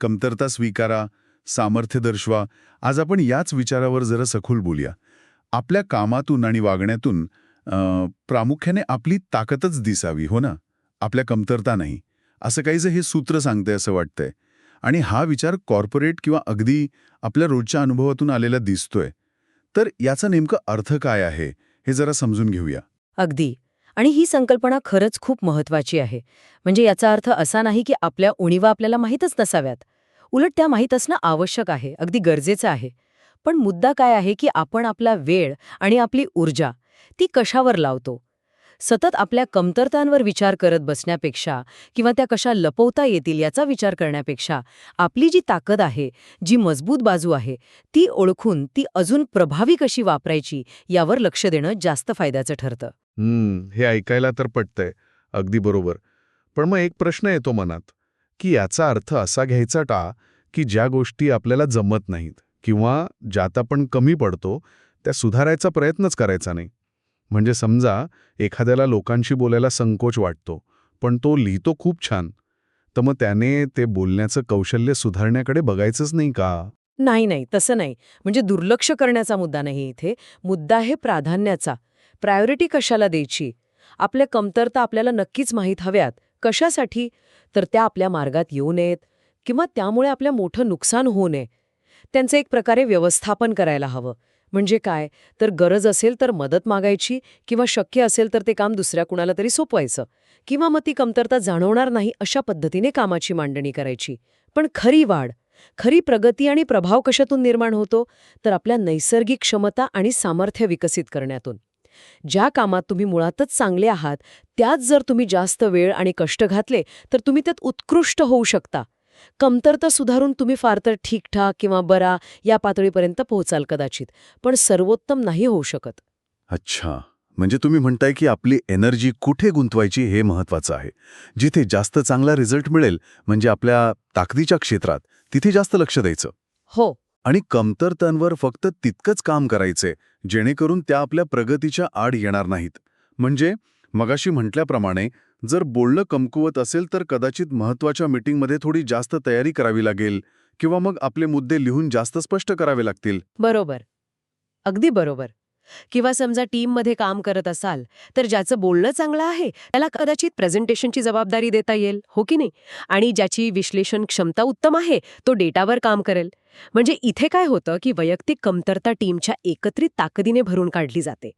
कमतरता स्वीकारा सामर्थ्य दर्शवा. आज आपण याच विचारावर जरा सखोल बोलूया. आपल्या कामातून आणि वागण्यातून प्रामुख्याने आपली ताकदच दिसावी हो ना? आपल्या कमतरता नाही. असं काहीचं हे सूत्र सांगतंय असं वाटतंय. आणि हा विचार कॉर्पोरेट किंवा अगदी आपल्या रोजच्या अनुभवातून आलेला दिसतोय. तर याचा नेमका अर्थ काय आहे हे जरा समजून घेऊया. अगदी. आणि ही संकल्पना खरंच खूप महत्वाची आहे. म्हणजे याचा अर्थ असा नाही की आपल्या उणीवा आपल्याला माहीतच नसाव्यात. उलट त्या माहीत असणं आवश्यक आहे अगदी गरजेचं आहे. पण मुद्दा काय आहे की आपण आपला वेळ आणि आपली ऊर्जा ती कशावर लावतो? सतत आपल्या कमतरतांवर विचार करत बसण्यापेक्षा किंवा त्या कशा लपवता येतील याचा विचार करण्यापेक्षा आपली जी ताकद आहे जी मजबूत बाजू आहे ती ओळखून ती अजून प्रभावी कशी वापरायची यावर लक्ष देणं जास्त फायद्याचं ठरतं. हम्म, हे ऐकायला तर पटतंय. अगदी बरोबर. पण मग एक प्रश्न येतो मनात की याचा अर्थ असा घ्यायचा टा की ज्या गोष्टी आपल्याला जमत नाहीत किंवा ज्यात आपण कमी पडतो त्या सुधारायचा प्रयत्नच करायचा नाही. म्हणजे समजा एखाद्याला लोकांशी बोलायला संकोच वाटतो पण तो लिहितो खूप छान. तर मग त्याने ते बोलण्याचं कौशल्य सुधारण्याकडे बघायचंच नाही का? नाही नाही तसं नाही. म्हणजे दुर्लक्ष करण्याचा मुद्दा नाही इथे. मुद्दा आहे प्राधान्याचा. प्रायोरिटी कशाला द्यायची? आपल्या कमतरता आपल्याला नक्कीच माहीत हव्यात. कशासाठी? तर त्या आपल्या मार्गात येऊ नयेत किंवा त्यामुळे आपल्या मोठं नुकसान होऊ नये. त्यांचं एक प्रकारे व्यवस्थापन करायला हवं. म्हणजे काय? तर गरज असेल तर मदत मागायची किंवा शक्य असेल तर ते काम दुसऱ्या कुणाला तरी सोपवायचं. किंवा मग ती कमतरता जाणवणार नाही अशा पद्धतीने कामाची मांडणी करायची. पण खरी वाढ खरी प्रगती आणि प्रभाव कशातून निर्माण होतो? तर आपल्या नैसर्गिक क्षमता आणि सामर्थ्य विकसित करण्यातून. ज्या कामात तुम्ही मुळातच चांगले आहात त्यात जर तुम्ही जास्त वेळ आणि कष्ट घातले तर तुम्ही त्यात उत्कृष्ट होऊ शकता. कमतरता सुधारून तुम्ही फार तर ठीकठाक किंवा बरा या पातळीपर्यंत पोहोचाल कदाचित पण सर्वोत्तम नाही होऊ शकत. अच्छा. म्हणजे तुम्ही म्हणताय की आपली एनर्जी कुठे गुंतवायची हे महत्वाचं आहे. जिथे जास्त चांगला रिझल्ट मिळेल म्हणजे आपल्या ताकदीच्या क्षेत्रात तिथे जास्त लक्ष द्यायचं. हो. आणि कमतरतांवर फक्त तितकंच काम करायचे जेणेकरून त्या आपल्या प्रगतीच्या आड येणार नाहीत. म्हणजे मगाशी म्हटल्याप्रमाणे जर बोलणं कमकुवत असेल तर कदाचित महत्त्वाच्या मीटिंगमध्ये थोडी जास्त तयारी करावी लागेल किंवा मग आपले मुद्दे लिहून जास्त स्पष्ट करावे लागतील. बरोबर. अगदी बरोबर. किंवा समजा टीममध्ये काम करत असाल तर ज्याचं बोलणं चांगलं आहे त्याला कदाचित प्रेझेंटेशनची जबाबदारी देता येईल हो की नाही? आणि ज्याची विश्लेषण क्षमता उत्तम आहे तो डेटावर काम करेल. म्हणजे इथे काय होतं की वैयक्तिक कमतरता टीमच्या एकत्रित ताकदीने भरून काढली जाते.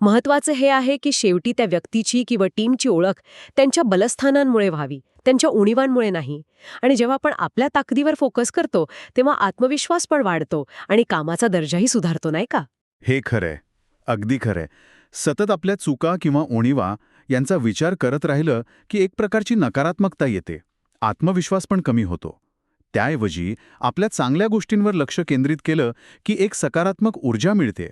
महत्वाचं हे आहे की शेवटी त्या व्यक्तीची किंवा टीमची ओळख त्यांच्या बलस्थानांमुळे व्हावी त्यांच्या उणीवांमुळे नाही. आणि जेव्हा आपण आपल्या ताकदीवर फोकस करतो तेव्हा आत्मविश्वास पण वाढतो आणि कामाचा दर्जाही सुधारतो नाही का? हे खरंय. अगदी खरंय. सतत आपल्या चुका किंवा उणीवा यांचा विचार करत राहिलं की एक प्रकारची नकारात्मकता येते. आत्मविश्वास पण कमी होतो. त्याऐवजी आपल्या चांगल्या गोष्टींवर लक्ष केंद्रित केलं की एक सकारात्मक ऊर्जा मिळते.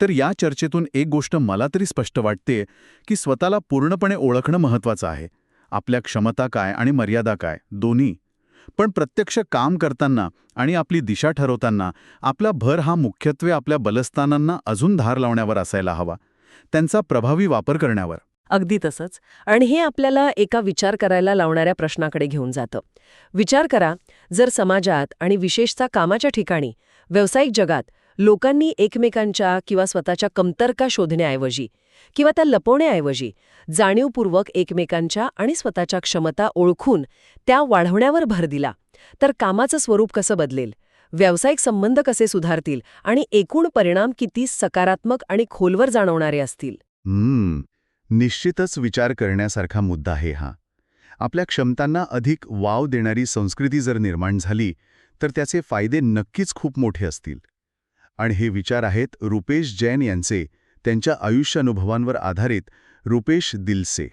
तर या चर्चेतून एक गोष्ट मला तरी स्पष्ट वाटते की स्वतःला पूर्णपणे ओळखणं महत्वाचं आहे. आपल्या क्षमता काय आणि मर्यादा काय दोन्ही. पण प्रत्यक्ष काम करताना आणि आपली दिशा ठरवताना आपला भर हा मुख्यत्वे आपल्या बलस्थानांना अजून धार लावण्यावर असायला हवा. त्यांचा प्रभावी वापर करण्यावर. अगदी तसंच. आणि हे आपल्याला एका विचार करायला लावणाऱ्या प्रश्नाकडे घेऊन जातं. विचार करा जर समाजात आणि विशेषतः कामाच्या ठिकाणी व्यावसायिक जगात लोकांनी एकमेकांच्या किंवा स्वतःच्या कमतरका शोधण्याऐवजी किंवा त्या लपवण्याऐवजी जाणीवपूर्वक एकमेकांच्या आणि स्वतःच्या क्षमता ओळखून त्या वाढवण्यावर भर दिला. तर कामाचं स्वरूप कसं बदलेल? व्यावसायिक संबंध कसे सुधारतील? आणि एकूण परिणाम किती सकारात्मक आणि खोलवर जाणवणारे असतील? हम्म निश्चितच विचार करण्यासारखा मुद्दा आहे हा. आपल्या क्षमतांना अधिक वाव देणारी संस्कृती जर निर्माण झाली तर त्याचे फायदे नक्कीच खूप मोठे असतील. आणि हे विचार आहेत रुपेश जैन यांचे. त्यांच्या आयुष्यानुभवांवर आधारित रुपेश दिलसे.